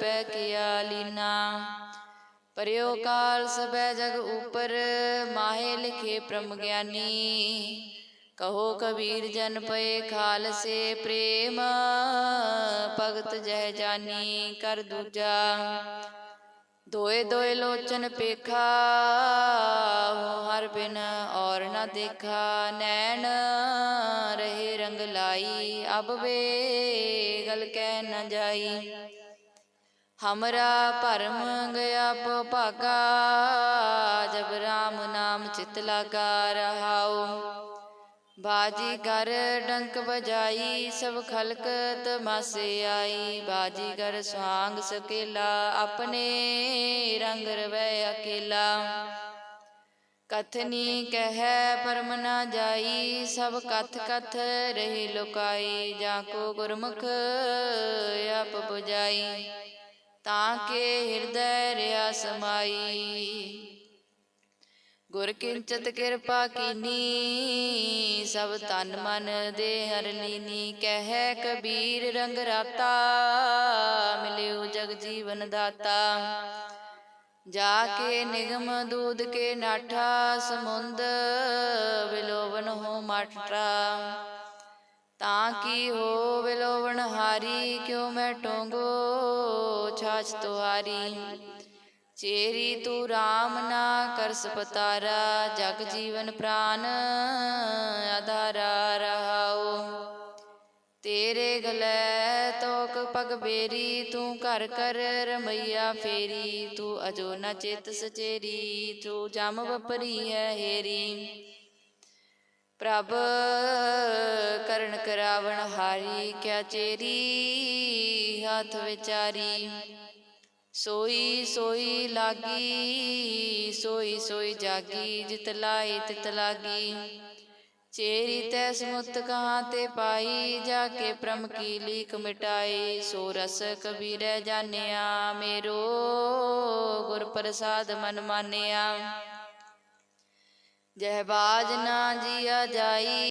ਪੈ ਕੀਆ ਲੀਨਾ ਪਰਿਓ ਕਾਲ ਸਬੈ ਜਗ ਉਪਰ, ਮਾਹੇ ਲਿਖੇ ਪ੍ਰਮ ਗਿਆਨੀ। ਕਹੋ ਕਬੀਰ ਜਨ ਪਏ ਖਾਲਸੇ ਪ੍ਰੇਮ, ਭਗਤ ਜਹ ਜਾਨੀ ਕਰ ਦੂਜਾ। ਦੋਏ ਦੋਏ ਲੋਚਨ ਪੇਖਾ, ਹੋ ਹਰ ਬਿਨ ਔਰ ਨਾ ਦੇਖਾ। ਨੈਣ ਰਹੇ ਰੰਗ ਲਾਈ, ਅਬ ਵੇ ਗਲ ਕਹਿ ਨਾ ਜਾਈ। ਹਮਰਾ ਭਰਮ ਗਿਆ ਪੋ ਭਾਗਾ ਜਬ ਰਾਮ ਨਾਮ ਚਿਤ ਲਾਗਾ ਰਹਾਉ ਬਾਜੀ ਕਰ ਡੰਕ ਬਜਾਈ ਸਭ ਖਲਕ ਤਮਾਸੇ ਆਈ ਬਾਜੀ ਕਰ ਸੁਹਾਂਗ ਸਕੇਲਾ ਆਪਣੇ ਰੰਗ ਰਵੈ ਅਕੇਲਾ ਕਥਨੀ ਕਹਿ ਪਰਮ ਨਾ ਜਾਈ ਸਭ ਕਥ ਕਥ ਰਹੀ ਲੁਕਾਈ ਜਾ ਕੋ ਗੁਰਮੁਖ ਆਪ 부ਜਾਈ ਤਾਂ ਕੇ ਹਿਰਦੈ ਰਿਆ ਸਮਾਈ। ਗੁਰ ਕਿੰਚਤ ਕਿਰਪਾ ਕੀਨੀ, ਸਭ ਤਨ ਮਨ ਦੇ ਹਰ ਲੀਨੀ, ਕਹਿ ਕਬੀਰ ਰੰਗ ਰਾਤਾ, ਮਿਲਿਓ ਜਗ ਜੀਵਨ ਦਾਤਾ। ਜਾ ਕੇ ਨਿਗਮ ਦੂਧ ਕੇ ਨਾਠਾ, ਸਮੁੰਦ ਵਿਲੋਵਨ ਹੋ ਮਾਟਰਾ। ਤਾਂ ਕੀ ਹੋ ਵਿਲੋਵਣ ਹਾਰੀ, ਕਿਉ ਮੈਂ ਟੋਂਗੋ ਛਾਛ ਤੁਹਾਰੀ। ਚੇਰੀ ਤੂੰ RAM ਨਾ ਕਰ ਸਪਤਾਰਾ, ਜਗ ਜੀਵਨ ਪ੍ਰਾਨ ਆਧਾਰਾ ਰਹਾਉ ਤੇਰੇ ਗਲੇ ਤੋਕ ਪਗ ਬੇਰੀ, ਤੂੰ ਘਰ ਕਰ ਰਮਈਆ ਫੇਰੀ, ਤੂੰ ਅਜੋ ਨਾ ਚੇਤ ਸਚੇਰੀ, ਤੂੰ ਜਮ ਵਪਰੀ ਹੈ ਹੇਰੀ। ਪ੍ਰਭ ਕਰਨ ਕਰਾਵਣ ਹਾਰੀ, ਕਿਆ ਚੇਰੀ ਹੱਥ ਵਿਚਾਰੀ। ਸੋਈ ਸੋਈ ਲਾਗੀ, ਸੋਈ ਸੋਈ ਜਾਗੀ, ਜਿਤ ਲਾਈ ਤਿਤ ਲਾਗੀ। ਚੇਰੀ ਤੈ ਸਮੁਤ ਕਹਾਂ ਤੇ ਪਾਈ, ਜਾ ਕੇ ਪ੍ਰਮ ਕੀ ਲੀਕ ਮਿਟਾਈ ਸੋ ਰਸ ਕਬੀਰੈ ਜਾਣਿਆ, ਮੇਰੋ ਗੁਰ ਪ੍ਰਸਾਦ ਮਨ ਮਾਨਿਆ। ਜਹ ਬਾਜ ਨਾ ਜੀਆ ਜਾਈ